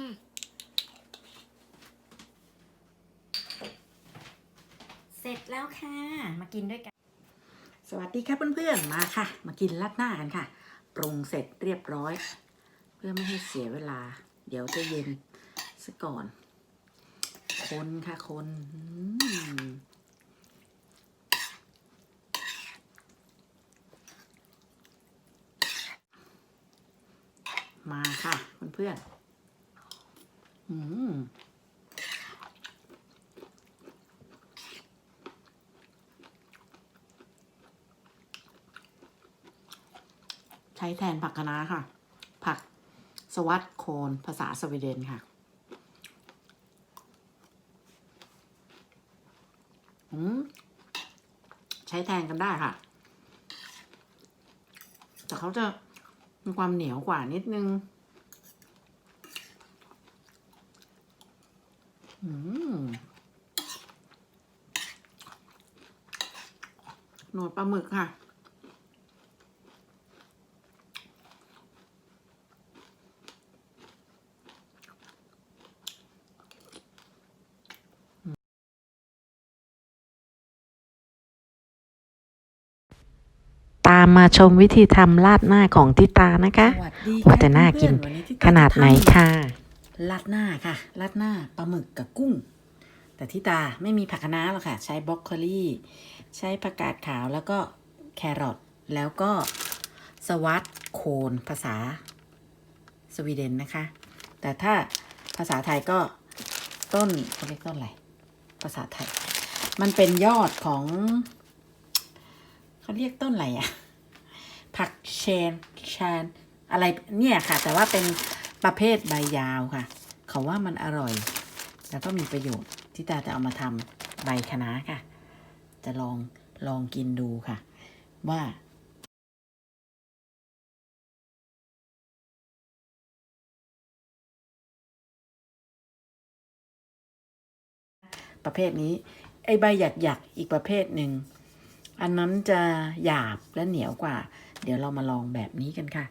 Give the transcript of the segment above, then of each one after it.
ค่ะ เสร็จแล้วค่ะ มากินด้วยกัน สวัสดีค่ะเพื่อนๆ มาค่ะ มากินราดหน้ากันค่ะ ปรุงเสร็จเรียบร้อย เพื่อไม่ให้เสียเวลา เดี๋ยวจะเย็นซะก่อน คนค่ะคนมมาค่ะเพื่อนๆ อืมใช้แทนผักคะน้าค่ะ ผักสวัสดโคนภาษาสวีเดนค่ะ อืมใช้แทนกันได้ค่ะ แต่เขาจะมีความเหนียวกว่านิดนึง อืม หนวดปลาหมึกค่ะ ตามมาชมวิธีทำราดหน้าของทิตานะคะ สวัสดีว่าแต่น่ากิน เพื่อๆวัที่ขนาดไหนจะทำค่ะราดหน้าค่ะราดหน้าปลาหมึกกับกุ้ง แต่ที่ตาไม่มีผักคะน้าหรอกค่ะ ใช้บรอกโคลี ใช้ผักกาดขาวแล้วก็แครอทแล้วก็สวัสดโคนภาษาสวีเดนนะคะ แต่ถ้าภาษาไทยก็ต้นเขาเรียกต้นอะไร ภาษาไทย มันเป็นยอดของเขาเรียกต้นอะไรอะผักเชนชานอะไรเนี่ยค่ะ แต่ว่าเป็นประเภทใบยาวค่ะ เขาว่ามันอร่อย แล้วก็มีประโยชน์ที่ตาจะเอามาทำใบคะน้าค่ะ จะลองลองกินดูค่ะ ว่าประเภทนี้ ไอใบหยักหยักอีกประเภทหนึ่ง อันนั้นจะหยาบและเหนียวกว่า เดี๋ยวเรามาลองแบบนี้กันค่ะ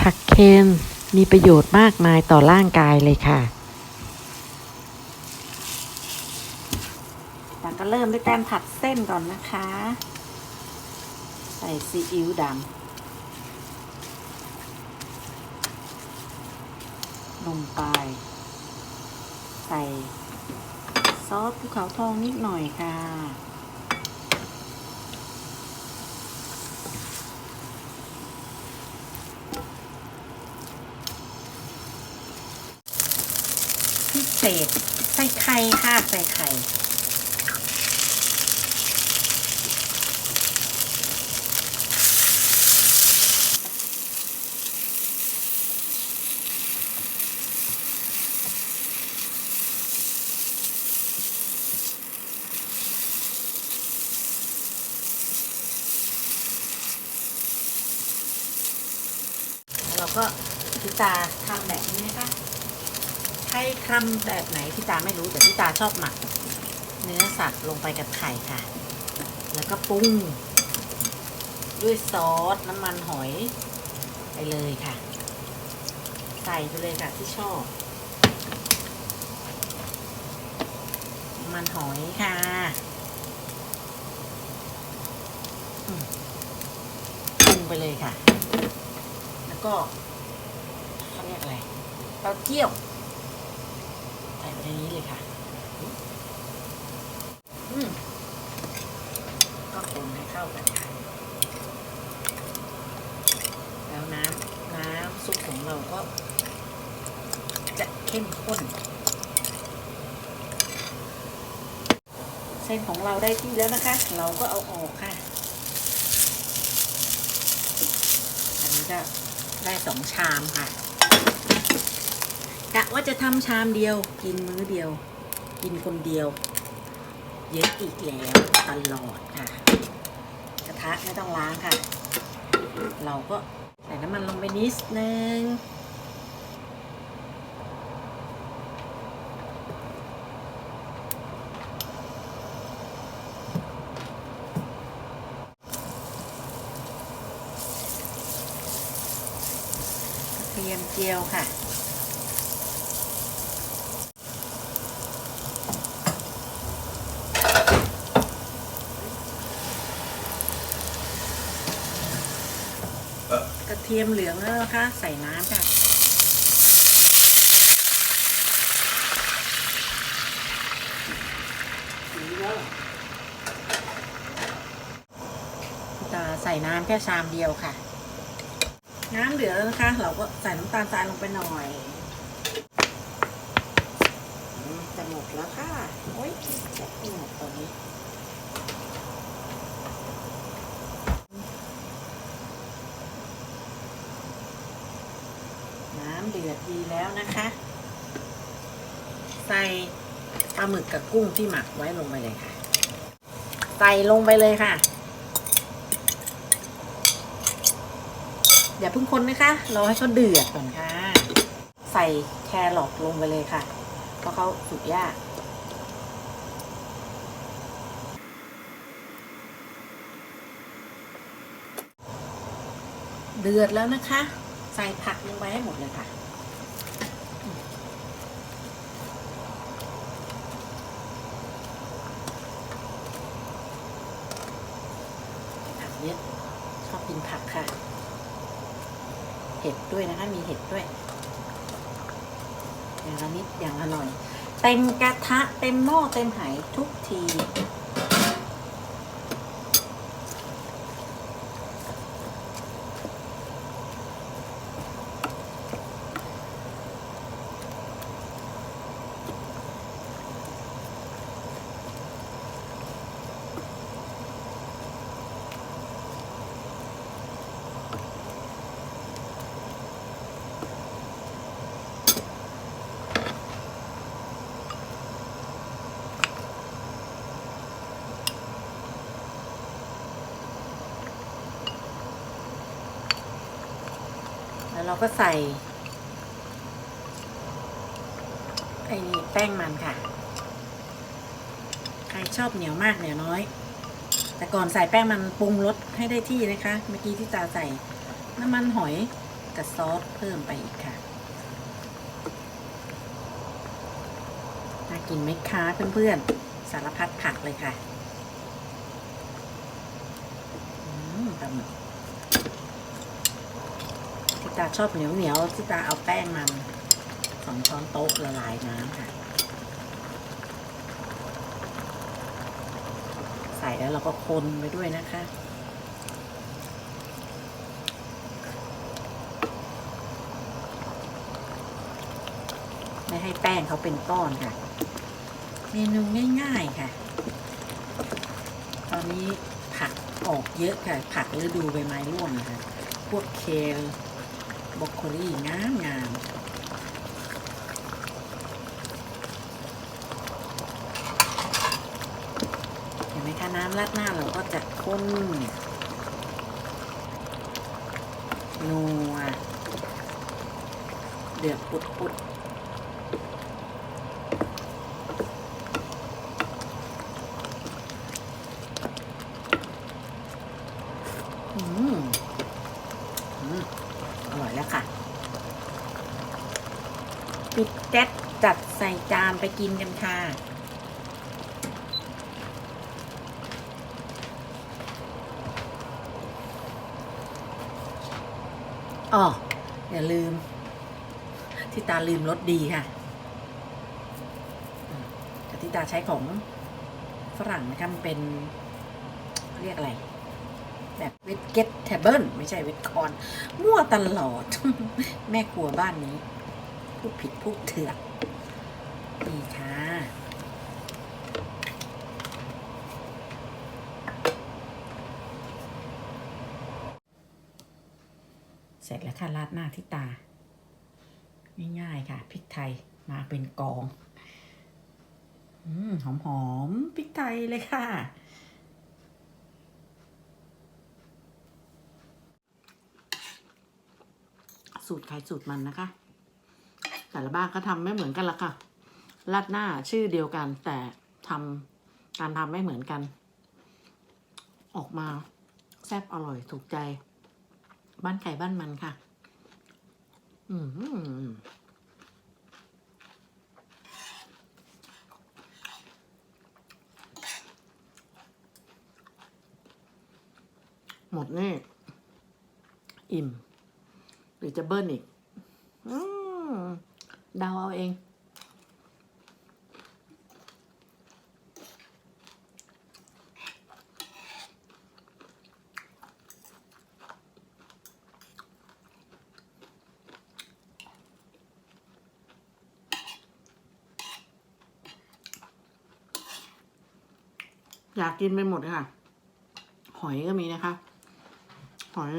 ผักเคนมีประโยชน์มากมายต่อร่างกายเลยค่ะ แต่ ก็เริ่มด้วยการผัดเส้นก่อนนะคะ ใส่ซีอิ๊วดำลงไป ใส่ซอสภูเขาทองนิดหน่อยค่ะพิเศษใส่ไข่ค่ะ ใส่ไข่ เราก็พี่ตาทำแบบนี้นะคะใช้คำแบบไหนพี่ตาไม่รู้แต่พี่ตาชอบหมัก เนื้อสัตว์ลงไปกับไข่ค่ะ แล้วก็ปรุงด้วยซอสน้ำมันหอยไปเลยค่ะ ใส่ไปเลยค่ะที่ชอบน้ำมันหอยค่ะปรุงไปเลยค่ะ ก็เขาเรียกอะไรเต้าเจี้ยวใส่ไปในนี้เลยค่ะอืมก็คนให้เข้ากันค่ะแล้วน้ำน้ำซุปของเราก็ จะเข้มข้น เส้นของเราได้ที่แล้วนะคะ เราก็เอาออกค่ะ อันนี้ก็ ได้สองชามค่ะกะว่าจะทำชามเดียว กินมื้อเดียว กินคนเดียว เยอะอีกแล้วตลอดค่ะ กระทะไม่ต้องล้างค่ะ เราก็ใส่น้ำมันลงไปนิดนึง จียวค่ะ กระเทียมเหลืองแล้วนะคะใส่น้ำค่ะตาใส่น้ำแค่ชามเดียวค่ะ น้ำเหลือแล้วนะคะ เราก็ใส่น้ำตาลทรายลงไปหน่อยจะหมดแล้วค่ะ โอ๊ยจะหมดตอนนี้น้ำเดือดดีแล้วนะคะ ใส่ปลาหมึกกับกุ้งที่หมักไว้ลงไปเลยค่ะ ใส่ลงไปเลยค่ะ อย่าเพิ่งคนนะคะรอให้เขาเดือดก่อนค่ะ ใส่แครอทลงไปเลยค่ะ เพราะเขาสุกยากเดือดแล้วนะคะ ใส่ผักลงไปให้หมดเลยค่ะ ผักเยอะชอบกินผักค่ะ เห็ดด้วยนะคะ มีเห็ดด้วย อย่างละนิดอย่างละหน่อย เต็มกระทะเต็มหม้อเต็มไหทุกที แล้วเราก็ใส่ไอ้นี่แป้งมันค่ะ ใครชอบเหนียวมากเหนียวน้อย แต่ก่อนใส่แป้งมันปรุงรสให้ได้ที่นะคะ เมื่อกี้ที่ตาใส่น้ำมันหอยกับซอสเพิ่มไปอีกค่ะน่ากินไหมคะเพื่อนๆ สารพัดผักเลยค่ะ อืมปลาหมึกที่ ตาชอบเหนียวเหนียวที่ตาเอาแป้งมันสองช้อนโต๊ะละลายน้ำค่ะ ใส่แล้วเราก็คนไปด้วยนะคะไม่ให้แป้งเขาเป็นก้อนค่ะ เมนูง่ายๆค่ะ ตอนนี้ผักออกเยอะค่ะ ผักฤดูใบไม้ร่วงนะคะ พวกเคล บรอกโคลีงามงามเห็นไหมคะน้ำราดหน้าเราก็จะข้นนัวเดือดปุดปุดอืมอืม อร่อยแล้วค่ะ ปิดแก๊สจัดใส่จานไปกินกันค่ะ อ๋อ อย่าลืม ที่ตาลืมรสดีค่ะแต่ที่ตาใช้ของฝรั่งนะคะมันเป็นเรียกอะไร แบบเวทเก็ตเทเบิลไม่ใช่เวทคอน มั่วตลอด แม่ครัวบ้านนี้พูดผิดพูดเถื่อน นี่ค่ะ เสร็จแล้วค่ะราดหน้าที่ตา ง่ายๆค่ะพริกไทยมาเป็นกองอืมหอมๆพริกไทยเลยค่ะ สูตรใครสูตรมันนะคะ แต่ละบ้านก็ทำไม่เหมือนกันละค่ะ ราดหน้าชื่อเดียวกัน แต่ทำการทำไม่เหมือนกัน ออกมาแซ่บอร่อยถูกใจ บ้านไก่บ้านมันค่ะ อืมหมดนี่ อิ่ม หรือจะเบิ้ลอีกอเดาเอาเอง อยากกินไปหมดค่ะ หอยก็มีนะคะ หอย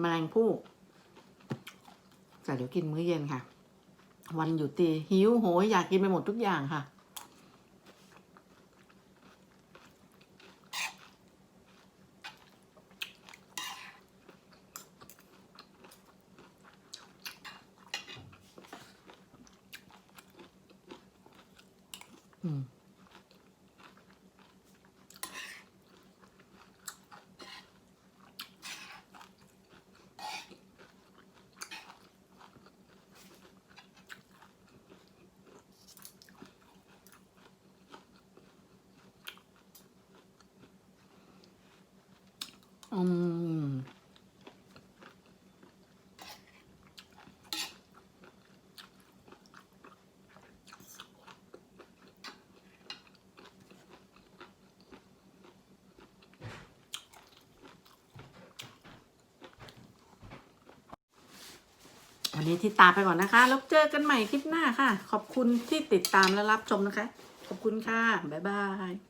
แมลงภู่แต่เดี๋ยวกินมื้อเย็นค่ะ วันหยุดตีหิวโหยอยากกินไปหมดทุกอย่างค่ะ อืม อืม วันนี้ที่ตาไปก่อนนะคะ แล้วเจอกันใหม่คลิปหน้าค่ะ ขอบคุณที่ติดตามและรับชมนะคะ ขอบคุณค่ะ บ๊ายบาย